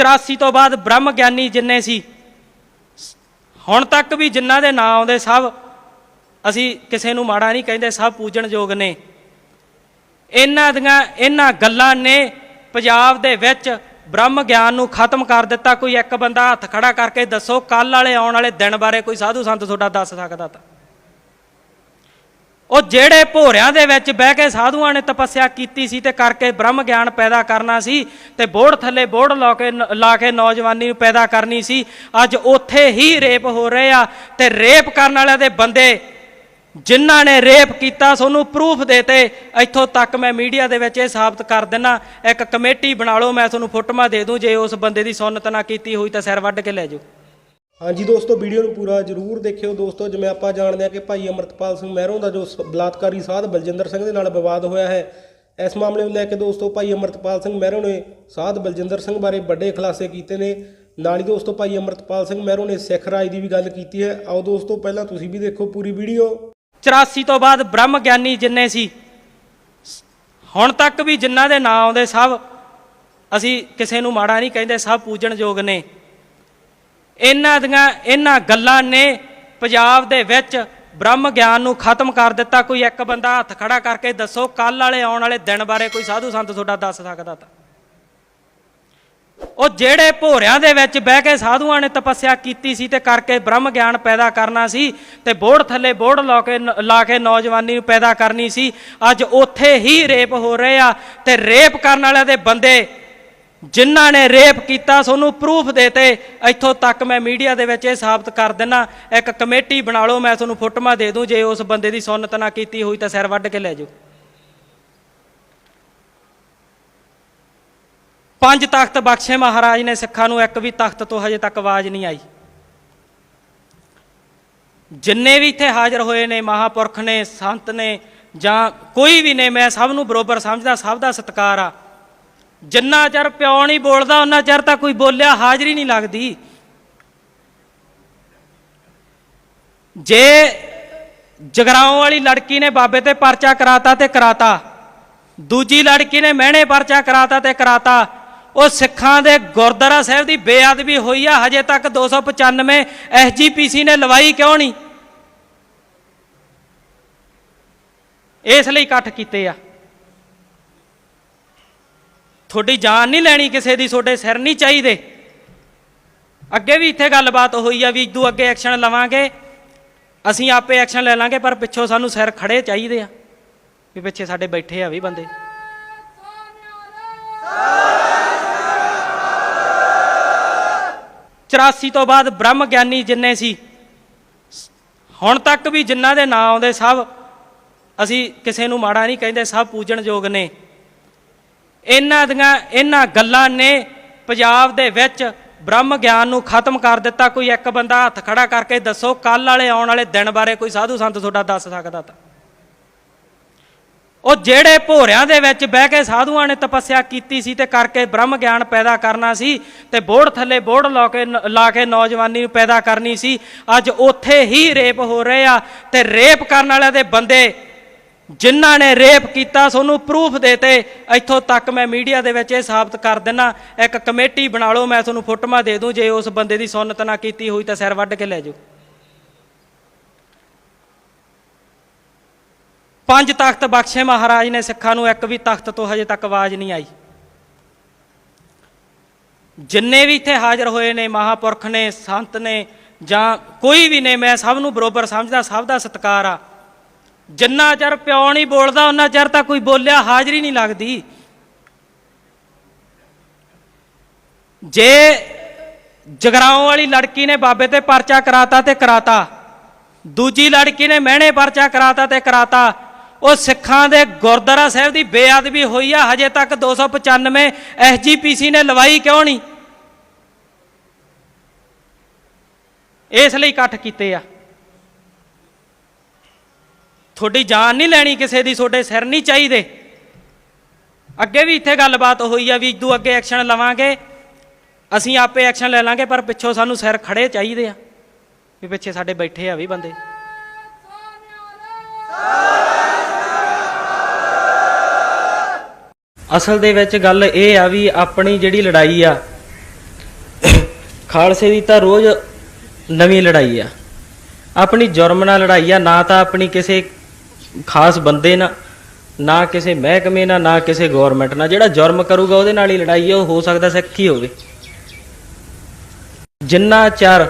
84 ਤੋਂ ਬਾਅਦ ਬ੍ਰਹਮ ਗਿਆਨੀ ਜਿੰਨੇ ਸੀ, ਹੁਣ ਤੱਕ ਵੀ ਜਿਨ੍ਹਾਂ ਦੇ ਨਾਂ ਆਉਂਦੇ ਸਭ ਅਸੀਂ ਕਿਸੇ ਨੂੰ ਮਾੜਾ ਨਹੀਂ ਕਹਿੰਦੇ, ਸਭ ਪੂਜਣਯੋਗ ਨੇ। ਇਹਨਾਂ ਦੀਆਂ, ਇਹਨਾਂ ਗੱਲਾਂ ਨੇ ਪੰਜਾਬ ਦੇ ਵਿੱਚ ਬ੍ਰਹਮ ਗਿਆਨ ਨੂੰ ਖਤਮ ਕਰ ਦਿੱਤਾ। ਕੋਈ ਇੱਕ ਬੰਦਾ ਹੱਥ ਖੜਾ ਕਰਕੇ ਦੱਸੋ ਕੱਲ ਵਾਲੇ ਆਉਣ ਵਾਲੇ ਦਿਨ ਬਾਰੇ ਕੋਈ ਸਾਧੂ ਸੰਤ ਤੁਹਾਡਾ ਦੱਸ ਸਕਦਾ ਤਾਂ। ਉਹ ਜਿਹੜੇ ਭੋਰਿਆਂ ਦੇ ਵਿੱਚ ਬਹਿ ਕੇ ਸਾਧੂਆਂ ਨੇ ਤਪੱਸਿਆ ਕੀਤੀ ਸੀ ਤੇ ਕਰਕੇ ਬ੍ਰਹਮ ਗਿਆਨ ਪੈਦਾ ਕਰਨਾ ਸੀ ਤੇ ਬੋੜ ਥੱਲੇ ਬੋੜ ਲਾ ਕੇ ਲਾ ਕੇ ਨੌਜਵਾਨੀ ਨੂੰ ਪੈਦਾ ਕਰਨੀ ਸੀ, ਅੱਜ ਉੱਥੇ ਹੀ ਰੇਪ ਹੋ ਰਹੇ ਆ ਤੇ ਰੇਪ ਕਰਨ ਵਾਲਿਆਂ ਦੇ ਬੰਦੇ ਜਿਨ੍ਹਾਂ ਨੇ ਰੇਪ ਕੀਤਾ ਤੁਹਾਨੂੰ ਪ੍ਰੂਫ ਦੇਤੇ ਇੱਥੋਂ ਤੱਕ ਮੈਂ ਮੀਡੀਆ ਦੇ ਵਿੱਚ ਇਹ ਸਾਬਤ ਕਰ ਦਿੰਨਾ, ਇੱਕ ਕਮੇਟੀ ਬਣਾ ਲਓ, ਮੈਂ ਤੁਹਾਨੂੰ ਫੋਟੋਆਂ ਦੇ ਦੂੰ, ਜੇ ਉਸ ਬੰਦੇ ਦੀ ਸੁੰਨਤ ਨਾ ਕੀਤੀ ਹੋਈ ਤਾਂ ਸਿਰ ਵੱਢ ਕੇ ਲੈ ਜਾਓ। ਹਾਂਜੀ ਦੋਸਤੋ, ਵੀਡੀਓ ਨੂੰ ਪੂਰਾ ਜਰੂਰ ਦੇਖਿਓ। ਦੋਸਤੋ, ਜਿਵੇਂ ਆਪਾਂ ਜਾਣਦੇ ਹਾਂ ਕਿ ਭਾਈ ਅਮਰਤਪਾਲ ਸਿੰਘ ਮਹਿਰੋਂ ਦਾ ਜੋ ਸ- ਬਲਾਤਕਾਰੀ ਸਾਧ ਬਲਜਿੰਦਰ ਸਿੰਘ ਦੇ ਨਾਲ ਵਿਵਾਦ ਹੋਇਆ ਹੈ, ਇਸ ਮਾਮਲੇ ਨੂੰ ਲੈ ਕੇ ਦੋਸਤੋ, ਭਾਈ ਅਮਰਤਪਾਲ ਸਿੰਘ ਮਹਿਰੋਂ ਨੇ ਸਾਧ ਬਲਜਿੰਦਰ ਸਿੰਘ ਬਾਰੇ ਵੱਡੇ ਖੁਲਾਸੇ ਕੀਤੇ ਨੇ। ਨਾਲ ਹੀ ਦੋਸਤੋ, ਭਾਈ ਅਮਰਤਪਾਲ ਸਿੰਘ ਮਹਿਰੋਂ ਨੇ ਸਿੱਖ ਰਾਜ ਦੀ ਵੀ ਗੱਲ ਕੀਤੀ ਹੈ। ਆਓ ਦੋਸਤੋ, ਪਹਿਲਾਂ ਤੁਸੀਂ ਵੀ ਦੇਖੋ ਪੂਰੀ ਵੀਡੀਓ। 84 ਤੋਂ ਬਾਅਦ ਬ੍ਰਹਮ ਗਿਆਨੀ ਜਿੰਨੇ ਸੀ ਹੁਣ ਤੱਕ ਵੀ ਜਿਨ੍ਹਾਂ ਦੇ ਨਾਂ ਆਉਂਦੇ ਸਭ, ਅਸੀਂ ਕਿਸੇ ਨੂੰ ਮਾੜਾ ਨਹੀਂ ਕਹਿੰਦੇ, ਸਭ ਪੂਜਣਯੋਗ ਨੇ। ਇਹਨਾਂ ਦੀਆਂ, ਇਹਨਾਂ ਗੱਲਾਂ ਨੇ ਪੰਜਾਬ ਦੇ ਵਿੱਚ ਬ੍ਰਹਮ ਗਿਆਨ ਨੂੰ ਖਤਮ ਕਰ ਦਿੱਤਾ। ਕੋਈ ਇੱਕ ਬੰਦਾ ਹੱਥ ਖੜਾ ਕਰਕੇ ਦੱਸੋ ਕੱਲ ਵਾਲੇ ਆਉਣ ਵਾਲੇ ਦਿਨ ਬਾਰੇ ਕੋਈ ਸਾਧੂ ਸੰਤ ਤੁਹਾਡਾ ਦੱਸ ਸਕਦਾ ਤਾਂ। ਉਹ ਜਿਹੜੇ ਭੋਰਿਆਂ ਦੇ ਵਿੱਚ ਬਹਿ ਕੇ ਸਾਧੂਆਂ ਨੇ ਤਪੱਸਿਆ ਕੀਤੀ ਸੀ ਤੇ ਕਰਕੇ ਬ੍ਰਹਮ ਗਿਆਨ ਪੈਦਾ ਕਰਨਾ ਸੀ ਤੇ ਬੋੜ ਥੱਲੇ ਬੋੜ ਲਾ ਕੇ ਲਾ ਕੇ ਨੌਜਵਾਨੀ ਨੂੰ ਪੈਦਾ ਕਰਨੀ ਸੀ। ਅੱਜ ਉੱਥੇ ਹੀ ਰੇਪ ਹੋ ਰਹੇ ਆ ਤੇ ਰੇਪ ਕਰਨ ਵਾਲਿਆਂ ਦੇ ਬੰਦੇ ਜਿਨ੍ਹਾਂ ਨੇ ਰੇਪ ਕੀਤਾ ਤੁਹਾਨੂੰ ਪ੍ਰੂਫ ਦੇਤੇ ਇੱਥੋਂ ਤੱਕ ਮੈਂ ਮੀਡੀਆ ਦੇ ਵਿੱਚ ਇਹ ਸਾਬਤ ਕਰ ਦਿੰਨਾ। ਇੱਕ ਕਮੇਟੀ ਬਣਾ ਲਓ, ਮੈਂ ਤੁਹਾਨੂੰ ਫੋਟੋਆਂ ਦੇ ਦੂੰ, ਜੇ ਉਸ ਬੰਦੇ ਦੀ ਸੁੰਨਤ ਨਾ ਕੀਤੀ ਹੋਈ ਤਾਂ ਸਿਰ ਵੱਢ ਕੇ ਲੈ ਜਾਓ। ਪੰਜ ਤਖਤ ਬਖਸ਼ੇ ਮਹਾਰਾਜ ਨੇ, ਸਿੱਖਾਂ ਨੂੰ ਇੱਕ ਵੀ ਤਖਤ ਤੋਂ ਹਜੇ ਤੱਕ ਆਵਾਜ਼ ਨਹੀਂ ਆਈ। ਜਿੰਨੇ ਵੀ ਇੱਥੇ ਹਾਜ਼ਰ ਹੋਏ ਨੇ, ਮਹਾਪੁਰਖ ਨੇ, ਸੰਤ ਨੇ, ਜਾਂ ਕੋਈ ਵੀ ਨੇ, ਮੈਂ ਸਭ ਨੂੰ ਬਰੋਬਰ ਸਮਝਦਾ, ਸਭ ਦਾ ਸਤਿਕਾਰ ਆ। ਜਿੰਨਾ ਚਿਰ ਪਿਓ ਨਹੀਂ ਬੋਲਦਾ ਉਹਨਾਂ ਚਿਰ ਤਾਂ ਕੋਈ ਬੋਲਿਆ ਹਾਜ਼ਰੀ ਨਹੀਂ ਲੱਗਦੀ। ਜੇ ਜਗਰਾਉਂ ਵਾਲੀ ਲੜਕੀ ਨੇ ਬਾਬੇ ਤੇ ਪਰਚਾ ਕਰਾਤਾ ਤੇ ਕਰਾਤਾ, ਦੂਜੀ ਲੜਕੀ ਨੇ ਮਹਿਣੇ ਪਰਚਾ ਕਰਾਤਾ ਤੇ ਕਰਾਤਾ, ਉਹ ਸਿੱਖਾਂ ਦੇ ਗੁਰਦੁਆਰਾ ਸਾਹਿਬ ਦੀ ਬੇਅਦਬੀ ਹੋਈ ਆ, ਹਜੇ ਤੱਕ 295 ਐਸਜੀਪੀਸੀ ਨੇ ਲਵਾਈ ਕਿਉਂ ਨਹੀਂ? ਇਸ ਲਈ ਇਕੱਠ ਕੀਤੇ ਆ। ਤੁਹਾਡੀ ਜਾਨ ਨਹੀਂ ਲੈਣੀ ਕਿਸੇ ਦੀ, ਤੁਹਾਡੇ ਸਿਰ ਨਹੀਂ ਚਾਹੀਦੇ। ਅੱਗੇ ਵੀ ਇੱਥੇ ਗੱਲਬਾਤ ਹੋਈ ਆ ਵੀ ਇਦੋਂ ਅੱਗੇ ਐਕਸ਼ਨ ਲਵਾਂਗੇ। ਅਸੀਂ ਆਪੇ ਐਕਸ਼ਨ ਲੈ ਲਾਂਗੇ, ਪਰ ਪਿੱਛੋਂ ਸਾਨੂੰ ਸਿਰ ਖੜੇ ਚਾਹੀਦੇ ਆ। ਵੀ ਪਿੱਛੇ ਸਾਡੇ ਬੈਠੇ ਆ ਵੀ ਬੰਦੇ। ਚੁਰਾਸੀ ਤੋਂ ਬਾਅਦ ਬ੍ਰਹਮ ਗਿਆਨੀ ਜਿੰਨੇ ਸੀ, ਹੁਣ ਤੱਕ ਵੀ ਜਿਨ੍ਹਾਂ ਦੇ ਨਾਂ ਆਉਂਦੇ ਸਭ, ਅਸੀਂ ਕਿਸੇ ਨੂੰ ਮਾੜਾ ਨਹੀਂ ਕਹਿੰਦੇ, ਸਭ ਪੂਜਣਯੋਗ ਨੇ। ਇਹਨਾਂ ਦੀਆਂ, ਇਹਨਾਂ ਗੱਲਾਂ ਨੇ ਪੰਜਾਬ ਦੇ ਵਿੱਚ ਬ੍ਰਹਮ ਗਿਆਨ ਨੂੰ ਖਤਮ ਕਰ ਦਿੱਤਾ। ਕੋਈ ਇੱਕ ਬੰਦਾ ਹੱਥ ਖੜਾ ਕਰਕੇ ਦੱਸੋ ਕੱਲ ਵਾਲੇ ਆਉਣ ਵਾਲੇ ਦਿਨ ਬਾਰੇ ਕੋਈ ਸਾਧੂ ਸੰਤ ਤੁਹਾਡਾ ਦੱਸ ਸਕਦਾ ਤਾਂ। ਉਹ ਜਿਹੜੇ ਭੋਰਿਆਂ ਦੇ ਵਿੱਚ ਬਹਿ ਕੇ ਸਾਧੂਆਂ ਨੇ ਤਪੱਸਿਆ ਕੀਤੀ ਸੀ ਤੇ ਕਰਕੇ ਬ੍ਰਹਮ ਗਿਆਨ ਪੈਦਾ ਕਰਨਾ ਸੀ ਤੇ ਬੋੜ ਥੱਲੇ ਬੋੜ ਲਾ ਕੇ ਲਾ ਕੇ ਨੌਜਵਾਨੀ ਨੂੰ ਪੈਦਾ ਕਰਨੀ ਸੀ। ਅੱਜ ਉੱਥੇ ਹੀ ਰੇਪ ਹੋ ਰਹੇ ਆ ਤੇ ਰੇਪ ਕਰਨ ਵਾਲਿਆਂ ਦੇ ਬੰਦੇ ਜਿਨ੍ਹਾਂ ਨੇ ਰੇਪ ਕੀਤਾ ਤੁਹਾਨੂੰ ਪ੍ਰੂਫ ਦੇਤੇ ਇੱਥੋਂ ਤੱਕ ਮੈਂ ਮੀਡੀਆ ਦੇ ਵਿੱਚ ਇਹ ਸਾਬਤ ਕਰ ਦਿੰਨਾ, ਇੱਕ ਕਮੇਟੀ ਬਣਾ ਲਓ, ਮੈਂ ਤੁਹਾਨੂੰ ਫੋਟੋਆਂ ਦੇ ਦੂੰ, ਜੇ ਉਸ ਬੰਦੇ ਦੀ ਸੁੰਨਤ ਨਾ ਕੀਤੀ ਹੋਈ ਤਾਂ ਸਿਰ ਵੱਢ ਕੇ ਲੈ ਜਾਓ। ਪੰਜ ਤਖਤ ਬਖਸ਼ੇ ਮਹਾਰਾਜ ਨੇ, ਸਿੱਖਾਂ ਨੂੰ ਇੱਕ ਵੀ ਤਖਤ ਤੋਂ ਹਜੇ ਤੱਕ ਆਵਾਜ਼ ਨਹੀਂ ਆਈ। ਜਿੰਨੇ ਵੀ ਇੱਥੇ ਹਾਜ਼ਰ ਹੋਏ ਨੇ, ਮਹਾਪੁਰਖ ਨੇ, ਸੰਤ ਨੇ, ਜਾਂ ਕੋਈ ਵੀ ਨੇ, ਮੈਂ ਸਭ ਨੂੰ ਬਰੋਬਰ ਸਮਝਦਾ, ਸਭ ਦਾ ਸਤਿਕਾਰ ਆ। ਜਿੰਨਾ ਚਿਰ ਪਿਓ ਨਹੀਂ ਬੋਲਦਾ, ਉਹਨਾਂ ਚਿਰ ਤਾਂ ਕੋਈ ਬੋਲਿਆ ਹਾਜ਼ਰੀ ਨਹੀਂ ਲੱਗਦੀ। ਜੇ ਜਗਰਾਉਂ ਵਾਲੀ ਲੜਕੀ ਨੇ ਬਾਬੇ ਤੇ ਪਰਚਾ ਕਰਾਤਾ ਤੇ ਕਰਾਤਾ, ਦੂਜੀ ਲੜਕੀ ਨੇ ਮਹਿਣੇ ਪਰਚਾ ਕਰਾਤਾ ਤੇ ਕਰਾਤਾ, ਉਹ ਸਿੱਖਾਂ ਦੇ ਗੁਰਦੁਆਰਾ ਸਾਹਿਬ ਦੀ ਬੇਅਦਬੀ ਹੋਈ ਆ, ਹਜੇ ਤੱਕ 295 ਐਸਜੀਪੀਸੀ ਨੇ ਲਵਾਈ ਕਿਉਂ ਨਹੀਂ? ਇਸ ਲਈ ਇਕੱਠ ਕੀਤੇ ਆ। ਤੁਹਾਡੀ ਜਾਨ ਨਹੀਂ ਲੈਣੀ ਕਿਸੇ ਦੀ, ਤੁਹਾਡੇ ਸਿਰ ਨਹੀਂ ਚਾਹੀਦੇ। ਅੱਗੇ ਵੀ ਇੱਥੇ ਗੱਲਬਾਤ ਹੋਈ ਆ ਵੀ ਇਦੋਂ ਅੱਗੇ ਐਕਸ਼ਨ ਲਵਾਂਗੇ। ਅਸੀਂ ਆਪੇ ਐਕਸ਼ਨ ਲੈ ਲਾਂਗੇ, ਪਰ ਪਿੱਛੋਂ ਸਾਨੂੰ ਸਿਰ ਖੜੇ ਚਾਹੀਦੇ ਆ। ਵੀ ਪਿੱਛੇ ਸਾਡੇ ਬੈਠੇ ਆ ਵੀ ਬੰਦੇ। ਅਸਲ ਦੇ ਵਿੱਚ ਗੱਲ ਇਹ ਆ ਵੀ ਆਪਣੀ ਜਿਹੜੀ ਲੜਾਈ ਆ, ਖਾਲਸੇ ਦੀ ਤਾਂ ਰੋਜ਼ ਨਵੀਂ ਲੜਾਈ ਆ। ਆਪਣੀ ਜੁਰਮ ਨਾਲ ਲੜਾਈ ਆ, ਨਾ ਤਾਂ ਆਪਣੀ ਕਿਸੇ ਖਾਸ ਬੰਦੇ ਨਾਲ ਨਾ ਕਿਸੇ ਮਹਿਕਮੇ ਨਾਲ, ਨਾ ਕਿਸੇ ਗਵਰਨਮੈਂਟ ਨਾਲ, ਜਿਹੜਾ ਜੁਰਮ ਕਰੂਗਾ ਉਹਦੇ ਨਾਲ ਹੀ ਲੜਾਈ ਹੈ ਉਹ ਹੋ ਸਕਦਾ ਸਿੱਖੀ ਹੋਵੇ। ਜਿੰਨਾ ਚਿਰ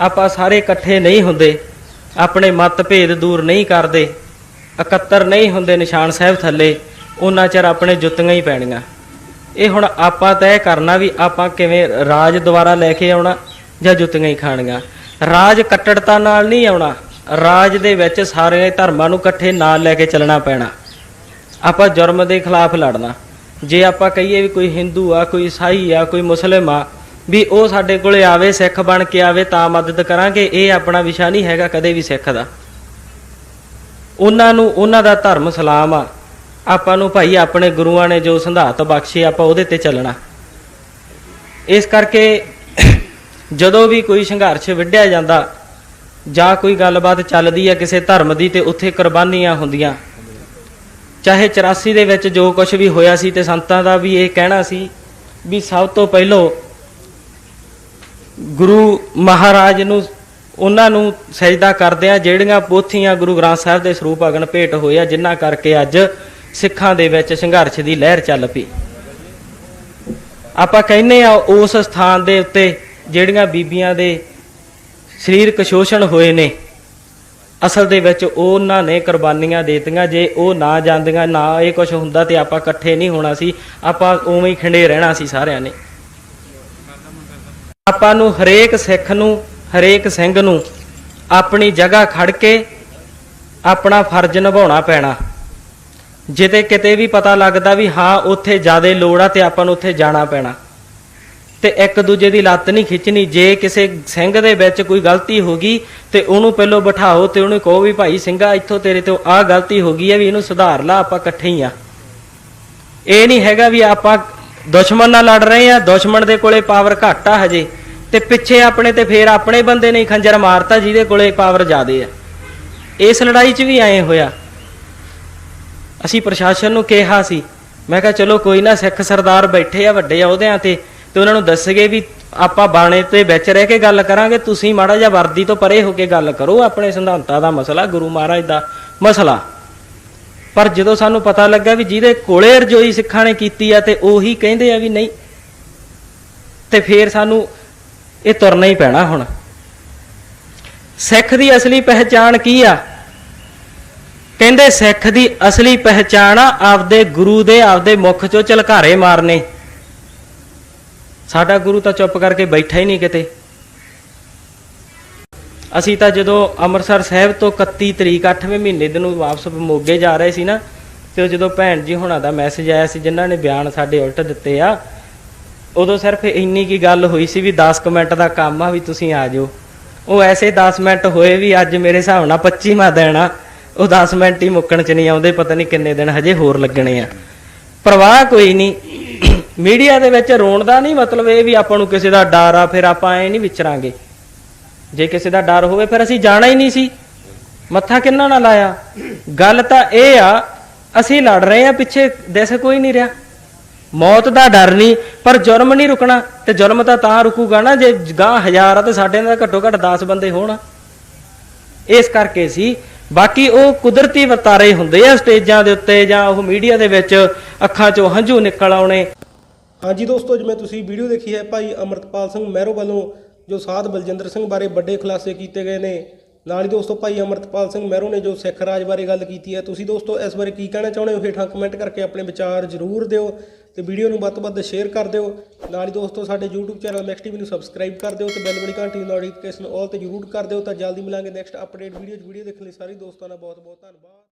ਆਪਾਂ ਸਾਰੇ ਇਕੱਠੇ ਨਹੀਂ ਹੁੰਦੇ, ਆਪਣੇ ਮਤਭੇਦ ਦੂਰ ਨਹੀਂ ਕਰਦੇ, ਇਕੱਤਰ ਨਹੀਂ ਹੁੰਦੇ ਨਿਸ਼ਾਨ ਸਾਹਿਬ ਥੱਲੇ, ਉਹਨਾਂ ਚਿਰ ਆਪਣੇ ਜੁੱਤੀਆਂ ਹੀ ਪੈਣੀਆਂ। ਇਹ ਹੁਣ ਆਪਾਂ ਤੈਅ ਕਰਨਾ ਵੀ ਆਪਾਂ ਕਿਵੇਂ ਰਾਜ ਦੁਆਰਾ ਲੈ ਕੇ ਆਉਣਾ ਜਾਂ ਜੁੱਤੀਆਂ ਹੀ ਖਾਣੀਆਂ। ਰਾਜ ਕੱਟੜਤਾ ਨਾਲ ਨਹੀਂ ਆਉਣਾ। ਰਾਜ ਦੇ ਵਿੱਚ ਸਾਰੇ ਧਰਮਾਂ ਨੂੰ ਇਕੱਠੇ ਨਾਲ ਲੈ ਕੇ ਚੱਲਣਾ ਪੈਣਾ। ਆਪਾਂ ਜੁਰਮ ਦੇ ਖਿਲਾਫ ਲੜਨਾ। ਜੇ ਆਪਾਂ ਕਹੀਏ ਵੀ ਕੋਈ ਹਿੰਦੂ ਆ, ਕੋਈ ਈਸਾਈ ਆ, ਕੋਈ ਮੁਸਲਿਮ ਆ, ਵੀ ਉਹ ਸਾਡੇ ਕੋਲੇ ਆਵੇ, ਸਿੱਖ ਬਣ ਕੇ ਆਵੇ, ਤਾਂ ਮਦਦ ਕਰਾਂਗੇ, ਇਹ ਆਪਣਾ ਵਿਸ਼ਾ ਨਹੀਂ ਹੈਗਾ ਕਦੇ ਵੀ ਸਿੱਖ ਦਾ। ਉਹਨਾਂ ਨੂੰ, ਉਹਨਾਂ ਦਾ ਧਰਮ ਸਲਾਮ ਆ। ਆਪਾਂ ਨੂੰ ਭਾਈ ਆਪਣੇ ਗੁਰੂਆਂ ਨੇ ਜੋ ਸੰਧਾਤ ਬਖਸ਼ੇ, ਆਪਾਂ ਉਹਦੇ ਤੇ ਚੱਲਣਾ। ਇਸ ਕਰਕੇ ਜਦੋਂ ਵੀ ਕੋਈ ਸੰਘਰਸ਼ ਵਿੱਢਿਆ ਜਾਂਦਾ ਜਾਂ ਕੋਈ ਗੱਲਬਾਤ ਚੱਲਦੀ ਹੈ ਕਿਸੇ ਧਰਮ ਦੀ ਤੇ ਉੱਥੇ ਕੁਰਬਾਨੀਆਂ ਹੁੰਦੀਆਂ। ਚਾਹੇ 84 ਦੇ ਵਿੱਚ ਜੋ ਕੁਝ ਵੀ ਹੋਇਆ ਸੀ ਤੇ ਸੰਤਾਂ ਦਾ ਵੀ ਇਹ ਕਹਿਣਾ ਸੀ ਵੀ ਸਭ ਤੋਂ ਪਹਿਲਾਂ ਗੁਰੂ ਮਹਾਰਾਜ ਨੂੰ, ਉਹਨਾਂ ਨੂੰ ਸਜਦਾ ਕਰਦੇ ਆ ਜਿਹੜੀਆਂ ਪੋਥੀਆਂ ਗੁਰੂ ਗ੍ਰੰਥ ਸਾਹਿਬ ਦੇ ਸਰੂਪ ਅਗਨ ਭੇਟ ਹੋਏ ਆ ਜਿਨ੍ਹਾਂ ਕਰਕੇ ਅੱਜ ਸਿੱਖਾਂ ਦੇ ਵਿੱਚ ਸੰਘਰਸ਼ ਦੀ ਲਹਿਰ ਚੱਲ ਪਈ। ਆਪਾਂ ਕਹਿੰਨੇ ਆ ਉਸ ਸਥਾਨ ਦੇ ਉੱਤੇ ਜਿਹੜੀਆਂ ਬੀਬੀਆਂ ਦੇ ਸਰੀਰਕ ਸ਼ੋਸ਼ਣ ਹੋਏ ਨੇ। ਅਸਲ ਦੇ ਵਿੱਚ ਉਹਨਾਂ ਨੇ ਕੁਰਬਾਨੀਆਂ ਦੇਤੀਆਂ। ਜੇ ਉਹ ਨਾ ਜਾਂਦੀਆਂ, ਨਾ ਇਹ ਕੁਝ ਹੁੰਦਾ ਤੇ ਆਪਾਂ ਇਕੱਠੇ ਨਹੀਂ ਹੋਣਾ ਸੀ। ਆਪਾਂ ਉਵੇਂ ਹੀ ਖਿੰਡੇ ਰਹਿਣਾ ਸੀ ਸਾਰਿਆਂ ਨੇ। ਆਪਾਂ ਨੂੰ ਹਰੇਕ ਸਿੱਖ ਨੂੰ, ਹਰੇਕ ਸਿੰਘ ਨੂੰ ਆਪਣੀ ਜਗ੍ਹਾ ਖੜ ਕੇ ਆਪਣਾ ਫਰਜ਼ ਨਿਭਾਉਣਾ ਪੈਣਾ। ਜਿਤੇ ਕਿਤੇ ਵੀ ਪਤਾ ਲੱਗਦਾ ਵੀ ਹਾਂ, ਉੱਥੇ ਜ਼ਿਆਦਾ ਲੋੜ ਆ ਤੇ ਆਪਾਂ ਨੂੰ ਉੱਥੇ ਜਾਣਾ ਪੈਣਾ। ਤੇ ਇੱਕ ਦੂਜੇ ਦੀ ਲੱਤ ਨਹੀਂ ਖਿੱਚਣੀ। ਜੇ ਕਿਸੇ ਸਿੰਘ ਦੇ ਵਿੱਚ ਕੋਈ ਗਲਤੀ ਹੋ ਗਈ ਤੇ ਉਹਨੂੰ ਪਹਿਲਾਂ ਬਿਠਾਓ ਤੇ ਉਹਨੂੰ ਕਹੋ ਵੀ ਭਾਈ ਸਿੰਘਾ, ਇੱਥੋਂ ਤੇਰੇ ਤੋਂ ਆਹ ਗਲਤੀ ਹੋ ਗਈ ਹੈ ਵੀ ਇਹਨੂੰ ਸੁਧਾਰ ਲਾ, ਆਪਾਂ ਇਕੱਠੇ ਹੀ ਆ। ਇਹ ਨਹੀਂ ਹੈਗਾ ਵੀ ਆਪਾਂ ਦੁਸ਼ਮਣ ਨਾਲ ਲੜ ਰਹੇ ਆ ਦੁਸ਼ਮਣ ਦੇ ਕੋਲੇ ਪਾਵਰ ਘੱਟ ਆ ਹਜੇ। ਤੇ ਪਿੱਛੇ ਆਪਣੇ ਤੇ ਫੇਰ ਆਪਣੇ ਬੰਦੇ ਨੇ ਖੰਜਰ ਮਾਰਤਾ ਜਿਹਦੇ ਕੋਲੇ ਪਾਵਰ ਜ਼ਿਆਦੇ ਆ। ਇਸ ਲੜਾਈ 'ਚ ਵੀ ਐਂ ਹੋਇਆ। ਅਸੀਂ ਪ੍ਰਸ਼ਾਸਨ ਨੂੰ ਕਿਹਾ ਸੀ, ਮੈਂ ਕਿਹਾ ਚਲੋ ਕੋਈ ਨਾ ਸਿੱਖ ਸਰਦਾਰ ਬੈਠੇ ਆ ਵੱਡੇ ਅਹੁਦਿਆਂ ਤੇ ਤੇ ਉਹਨਾਂ ਨੂੰ ਦੱਸਗੇ ਵੀ ਆਪਾਂ ਬਾਣੇ ਤੇ ਵਿੱਚ ਰਹਿ ਕੇ ਗੱਲ ਕਰਾਂਗੇ, ਤੁਸੀਂ ਮਾੜਾ ਜਿਹਾ ਵਰਦੀ ਤੋਂ ਪਰੇ ਹੋ ਕੇ ਗੱਲ ਕਰੋ, ਆਪਣੇ ਸਿਧਾਂਤਾਂ ਦਾ ਮਸਲਾ, ਗੁਰੂ ਮਹਾਰਾਜ ਦਾ ਮਸਲਾ। ਪਰ ਜਦੋਂ ਸਾਨੂੰ ਪਤਾ ਲੱਗਾ ਵੀ ਜਿਹਦੇ ਕੋਲੇ ਰਜੋਈ ਸਿੱਖਾਂ ਨੇ ਕੀਤੀ ਆ ਤੇ ਉਹੀ ਕਹਿੰਦੇ ਆ ਵੀ ਨਹੀਂ, ਤੇ ਫੇਰ ਸਾਨੂੰ ਇਹ ਤੁਰਨਾ ਹੀ ਪੈਣਾ ਹੁਣ। ਸਿੱਖ ਦੀ ਅਸਲੀ ਪਹਿਚਾਣ ਕੀ ਆ? ਕਹਿੰਦੇ ਸਿੱਖ ਦੀ ਅਸਲੀ ਪਹਿਚਾਣ ਆ, ਆਪਦੇ ਗੁਰੂ ਦੇ, ਆਪਦੇ ਮੁਖ ਚੋਂ ਝਲਕਾਰੇ ਮਾਰਨੇ। ਸਾਡਾ ਗੁਰੂ ਤਾਂ ਚੁੱਪ ਕਰਕੇ ਬੈਠਾ ਹੀ ਨਹੀਂ ਕਿਤੇ। ਅਸੀਂ ਤਾਂ ਜਦੋਂ ਅੰਮ੍ਰਿਤਸਰ ਸਾਹਿਬ ਤੋਂ 31 ਤਰੀਕ 8ਵੇਂ ਮਹੀਨੇ ਦੇ ਨੂੰ ਵਾਪਸ ਮੋਗੇ ਜਾ ਰਹੇ ਸੀ ਨਾ, ਤੇ ਉਹ ਜਦੋਂ ਭੈਣ ਜੀ ਹੁਣਾਂ ਦਾ ਮੈਸੇਜ ਆਇਆ ਸੀ, ਜਿਨ੍ਹਾਂ ਨੇ ਬਿਆਨ ਸਾਡੇ ਉਲਟ ਦਿੱਤੇ ਆ, ਉਦੋਂ ਸਿਰਫ ਇੰਨੀ ਕੀ ਗੱਲ ਹੋਈ ਸੀ ਵੀ 10 ਕੁ ਮਿੰਟ ਦਾ ਕੰਮ ਆ ਵੀ ਤੁਸੀਂ ਆ ਜਾਓ। ਉਹ ਐਸੇ 10 ਮਿੰਟ ਹੋਏ ਵੀ ਅੱਜ ਮੇਰੇ ਹਿਸਾਬ ਨਾਲ 25ਵਾਂ ਦਿਨ ਆ, ਉਹ 10 ਮਿੰਟ ਹੀ ਮੁੱਕਣ ਚ ਨਹੀਂ ਆਉਂਦੇ, ਪਤਾ ਨਹੀਂ ਕਿੰਨੇ ਦਿਨ ਹਜੇ ਹੋਰ ਲੱਗਣੇ ਆ। ਪਰਵਾਹ ਕੋਈ ਨਹੀਂ। ਮੀਡੀਆ ਦੇ ਵਿੱਚ ਰੋਣ ਦਾ ਨਹੀਂ ਮਤਲਬ ਇਹ ਵੀ ਆਪਾਂ ਨੂੰ ਕਿਸੇ ਦਾ ਡਰ ਆ, ਫਿਰ ਆਪਾਂ ਐ ਨਹੀਂ ਵਿਚਰਾਂਗੇ। ਜੇ ਕਿਸੇ ਦਾ ਡਰ ਹੋਵੇ ਫਿਰ ਅਸੀਂ ਜਾਣਾ ਹੀ ਨਹੀਂ ਸੀ। ਮੱਥਾ ਕਿੰਨਾ ਨਾ ਲਾਇਆ। ਗੱਲ ਤਾਂ ਇਹ ਆ, ਅਸੀਂ ਲੜ ਰਹੇ ਆ, ਪਿੱਛੇ ਦਿਸ ਕੋਈ ਨਹੀਂ ਰਿਹਾ। ਮੌਤ ਦਾ ਡਰ ਨਹੀਂ, ਪਰ ਜੁਰਮ ਨਹੀਂ ਰੁਕਣਾ, ਤੇ ਜੁਰਮ ਤਾਂ ਤਾਂ ਰੁਕੂਗਾ ਨਾ ਜੇ ਗਾਂ ਹਜ਼ਾਰ ਆ ਤੇ ਸਾਡੇ ਨਾਲ ਘੱਟੋ ਘੱਟ 10 ਬੰਦੇ ਹੋਣ। ਇਸ ਕਰਕੇ ਸੀ, ਬਾਕੀ ਉਹ ਕੁਦਰਤੀ ਵਰਤਾਰੇ ਹੁੰਦੇ ਆ ਸਟੇਜਾਂ ਦੇ ਉੱਤੇ ਜਾਂ ਉਹ ਮੀਡੀਆ ਦੇ ਵਿੱਚ ਅੱਖਾਂ 'ਚੋਂ ਹੰਝੂ ਨਿਕਲ ਆਉਣੇ। ਹਾਂਜੀ ਦੋਸਤੋ ਜਿਵੇਂ ਤੁਸੀਂ ਵੀਡੀਓ ਦੇਖੀ ਹੈ ਭਾਈ ਅਮਰਤਪਾਲ ਸਿੰਘ ਮਹਿਰੋ ਵੱਲੋਂ, ਜੋ ਸਾਧ ਬਲਜਿੰਦਰ ਸਿੰਘ ਬਾਰੇ ਵੱਡੇ ਖੁਲਾਸੇ ਕੀਤੇ ਗਏ ਨੇ। ਨਾਲ ਹੀ ਦੋਸਤੋ, ਭਾਈ ਅਮਰਤਪਾਲ ਸਿੰਘ ਮਹਿਰੋ ਨੇ ਜੋ ਸਿੱਖ ਰਾਜ ਬਾਰੇ ਗੱਲ ਕੀਤੀ ਹੈ। ਤੁਸੀਂ ਦੋਸਤੋ, ਇਸ ਬਾਰੇ ਕੀ ਕਹਿਣਾ ਚਾਹੁੰਦੇ ਹੋ? ਹੇਠਾਂ ਕਮੈਂਟ ਕਰਕੇ ਆਪਣੇ ਵਿਚਾਰ ਜ਼ਰੂਰ ਦਿਓ ਤੇ ਵੀਡੀਓ ਨੂੰ ਵੱਧ ਤੋਂ ਵੱਧ ਸ਼ੇਅਰ ਕਰ ਦਿਓ। ਨਾਲ ਹੀ ਦੋਸਤੋ, ਸਾਡੇ YouTube ਚੈਨਲ ਮੈਕਸ ਟੀਵੀ ਨੂੰ ਸਬਸਕ੍ਰਾਈਬ ਕਰ ਦਿਓ ਤੇ ਬੈਲ ਵਾਲੀ ਘੰਟੀ ਦੀ ਨੋਟੀਫਿਕੇਸ਼ਨ ਆਲ ਤੇ ਜ਼ਰੂਰ ਕਰ ਦਿਓ। ਤਾਂ ਜਲਦੀ ਮਿਲਾਂਗੇ ਨੈਕਸਟ ਅਪਡੇਟ ਵੀਡੀਓ 'ਚ। ਵੀਡੀਓ ਦੇਖਣ ਲਈ ਸਾਰੇ ਦੋਸਤਾਂ ਦਾ ਬਹੁਤ ਬਹੁਤ ਧੰਨਵਾਦ।